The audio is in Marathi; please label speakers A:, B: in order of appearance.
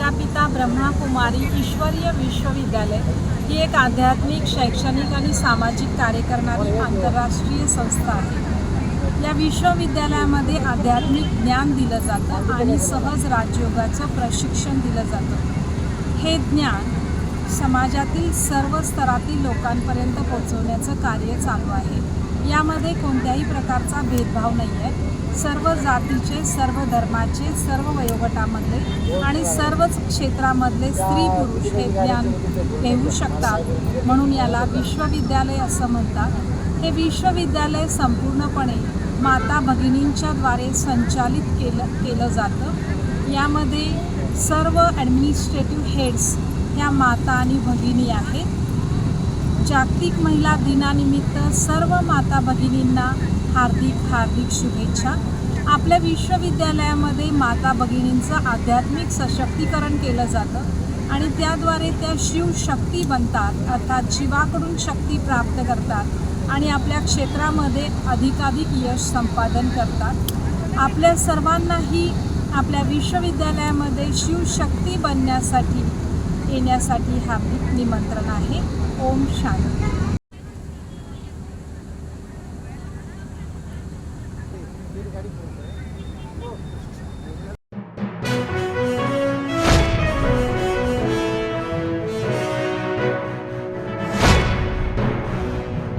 A: असणारी ईश्वरीय विश्वविद्यालय ही एक आध्यात्मिक शैक्षणिक आणि सामाजिक कार्य करणारी आंतरराष्ट्रीय संस्था आहे. या विश्वविद्यालयामध्ये आध्यात्मिक ज्ञान दिलं जातं आणि सहज राजयोगाचं प्रशिक्षण दिलं जातं. हे ज्ञान समाजातील सर्व स्तरातील लोकांपर्यंत पोहोचवण्याचं कार्य चालू आहे. यामध्ये कोणत्याही प्रकारचा भेदभाव नाही आहे सर्व जातीचे सर्व धर्माचे सर्व वयोगटामधले आणि सर्वच क्षेत्रामधले स्त्री पुरुष हे ज्ञान घेऊ शकतात. म्हणून याला विश्वविद्यालय असं म्हणतात. हे विश्वविद्यालय संपूर्णपणे माता भगिनींच्याद्वारे संचालित केलं केलं जातं. यामध्ये सर्व ॲडमिनिस्ट्रेटिव्ह हेड्स ह्या माता आणि भगिनी आहेत. जागतिक महिला दिनानिमित्त सर्व माता भगिनींना हार्दिक हार्दिक शुभेच्छा. आपल्या विश्वविद्यालयामध्ये माता भगिनींचं आध्यात्मिक सशक्तीकरण केलं जातं आणि त्याद्वारे त्या शिवशक्ती बनतात अर्थात जीवाकडून शक्ती प्राप्त करतात आणि आपल्या क्षेत्रामध्ये अधिकाधिक यश संपादन करतात. आपल्या सर्वांनाही आपल्या विश्वविद्यालयामध्ये शिवशक्ती बनण्यासाठी येण्यासाठी हार्दिक निमंत्रण आहे. ओम शांती.